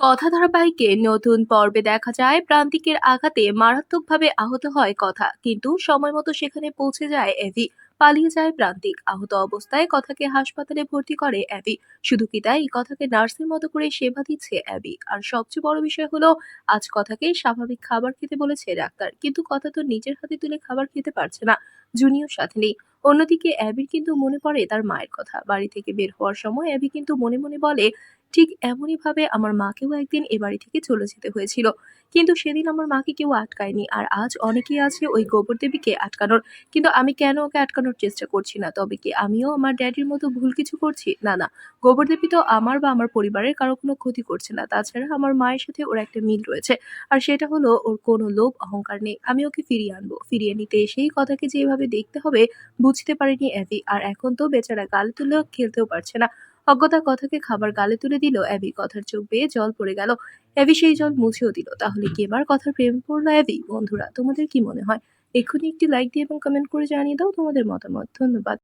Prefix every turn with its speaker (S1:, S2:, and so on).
S1: কথা ধারাবাহিকে নতুন পর্বে দেখা যায়, প্রান্তিকের আঘাতে মারাত্মকভাবে আহত হয় কথা, কিন্তু সময় মতো সেখানে পৌঁছে যায় এভি পালিয়ে যায় প্রান্তিক। আহত অবস্থায় কথাকে হাসপাতালে ভর্তি করে অ্যাবি শুধু কি তাই? কথাকে নার্সের মতো করে সেবা দিচ্ছে অ্যাবি আর সবচেয়ে বড় বিষয় হলো, আজ কথাকে স্বাভাবিক খাবার খেতে বলেছে ডাক্তার। কিন্তু কথা তো নিজের হাতে তুলে খাবার খেতে পারছে না। জুনিয়র সাথে নেই। অন্যদিকে অ্যাবির কিন্তু মনে পড়ে তার মায়ের কথা। বাড়ি থেকে বের হওয়ার সময় অ্যাবি কিন্তু মনে মনে বলে, ঠিক এমনই ভাবে আমার মাকেও একদিন এ বাড়ি থেকে চলে যেতে হয়েছিল। কিন্তু সেদিন আমার মাকে কেউ আটকায়নি আর আজ অনেকেই আছে ওই গোবর দেবীকে আটকানোর। কিন্তু আমি কেন ওকে আটকানোর চেষ্টা করছি না? তবে কি আমিও আমার ড্যাডির মতো ভুল কিছু করছি? না না। গোবর দেবী তো আমার বা আমার পরিবারের কারও কোনো ক্ষতি করছে না। তাছাড়া আমার মায়ের সাথে ওর একটা মিল রয়েছে। আর সেটা হলো ওর কোনো লোভ অহংকার নেই। আমি ওকে ফিরিয়ে আনব। ফিরিয়ে নিতে এসেই কথাকে যে এভাবে দেখতে হবে বুঝতে পারেনি অ্যাবি আর এখন তো বেচারা গালে তুলে খেলতেও পারছে না। অজ্ঞতা কথাকে খাবার গালে তুলে দিল অ্যাবি কথার চোখ বেয়ে জল পড়ে গেল। অ্যাবি সেই জল মুছেও দিল। তাহলে কি এবার কথার প্রেম পড়ল অ্যাবি বন্ধুরা, তোমাদের কি মনে হয়? এক্ষুনি একটি লাইক দিয়ে এবং কমেন্ট করে জানিয়ে দাও তোমাদের মতামত। ধন্যবাদ।